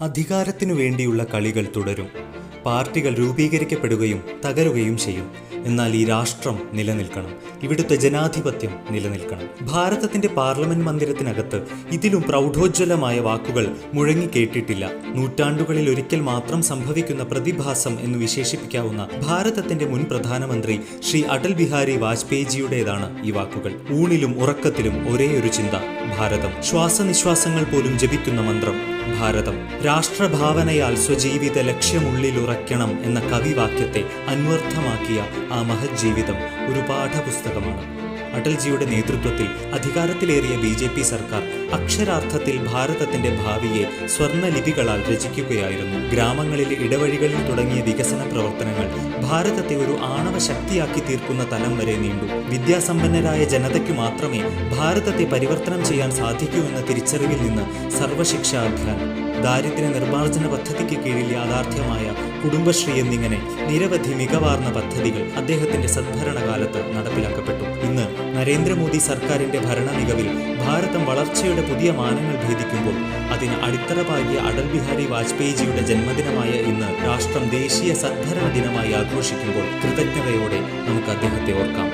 അധികാരത്തിനു വേണ്ടിയുള്ള കളികൾ തുടരും. പാർട്ടികൾ രൂപീകരിക്കപ്പെടുകയും തകരുകയും ചെയ്യും. എന്നാൽ ഈ രാഷ്ട്രം നിലനിൽക്കണം. ഇവിടുത്തെ ജനാധിപത്യം നിലനിൽക്കണം. ഭാരതത്തിന്റെ പാർലമെന്റ് മന്ദിരത്തിനകത്ത് ഇതിലും പ്രൗഢോജ്വലമായ വാക്കുകൾ മുഴങ്ങി കേട്ടിട്ടില്ല നൂറ്റാണ്ടുകളിൽ ഒരിക്കൽ മാത്രം സംഭവിക്കുന്ന പ്രതിഭാസം എന്ന് വിശേഷിപ്പിക്കാവുന്ന ഭാരതത്തിന്റെ മുൻ പ്രധാനമന്ത്രി ശ്രീ അടൽ ബിഹാരി വാജ്പേയിജിയുടേതാണ് ഈ വാക്കുകൾ. ഊണിലും ഉറക്കത്തിലും ഒരേ ഒരു ചിന്ത ഭാരതം. ശ്വാസനിശ്വാസങ്ങൾ പോലും ജപിക്കുന്ന മന്ത്രം. ഭാരതം രാഷ്ട്രഭാവനയാൽ സ്വജീവിത ലക്ഷ്യമുള്ളിലുറയ്ക്കണം എന്ന കവിവാക്യത്തെ അന്വർത്ഥമാക്കിയ ആ മഹജ്ജീവിതം ഒരു പാഠപുസ്തകമാണ്. അടൽജിയുടെ നേതൃത്വത്തിൽ അധികാരത്തിലേറിയ ബി ജെ പി സർക്കാർ അക്ഷരാർത്ഥത്തിൽ ഭാരതത്തിന്റെ ഭാവിയെ സ്വർണലിപികളാൽ രചിക്കുകയായിരുന്നു. ഗ്രാമങ്ങളിലെ ഇടവഴികളിൽ തുടങ്ങിയ വികസന പ്രവർത്തനങ്ങൾ ഭാരതത്തെ ഒരു ആണവ ശക്തിയാക്കി തീർക്കുന്ന തലം വരെ നീണ്ടു. വിദ്യാസമ്പന്നരായ ജനതയ്ക്കു മാത്രമേ ഭാരതത്തെ പരിവർത്തനം ചെയ്യാൻ സാധിക്കൂ എന്ന തിരിച്ചറിവിൽ നിന്ന് സർവശിക്ഷാ അഭിയാൻ ദാരിദ്ര്യ നിർമ്മാർജന പദ്ധതിക്ക് കീഴിൽ യാഥാർത്ഥ്യമായ കുടുംബശ്രീ എന്നിങ്ങനെ നിരവധി മികവാർന്ന പദ്ധതികൾ അദ്ദേഹത്തിന്റെ സദ്ഭരണകാലത്ത് നടപ്പിലാക്കപ്പെട്ടു. ഇന്ന് നരേന്ദ്രമോദി സർക്കാരിന്റെ ഭരണ മികവിൽ ഭാരതം വളർച്ചയുടെ പുതിയ മാനങ്ങൾ ഭേദിക്കുമ്പോൾ അതിന് അടിത്തറ പാകിയ അടൽ ബിഹാരി വാജ്പേയിജിയുടെ ജന്മദിനമായ ഇന്ന് രാഷ്ട്രം ദേശീയ സദ്ഭരണ ദിനമായി ആഘോഷിക്കുമ്പോൾ കൃതജ്ഞതയോടെ നമുക്ക് അദ്ദേഹത്തെ ഓർക്കാം.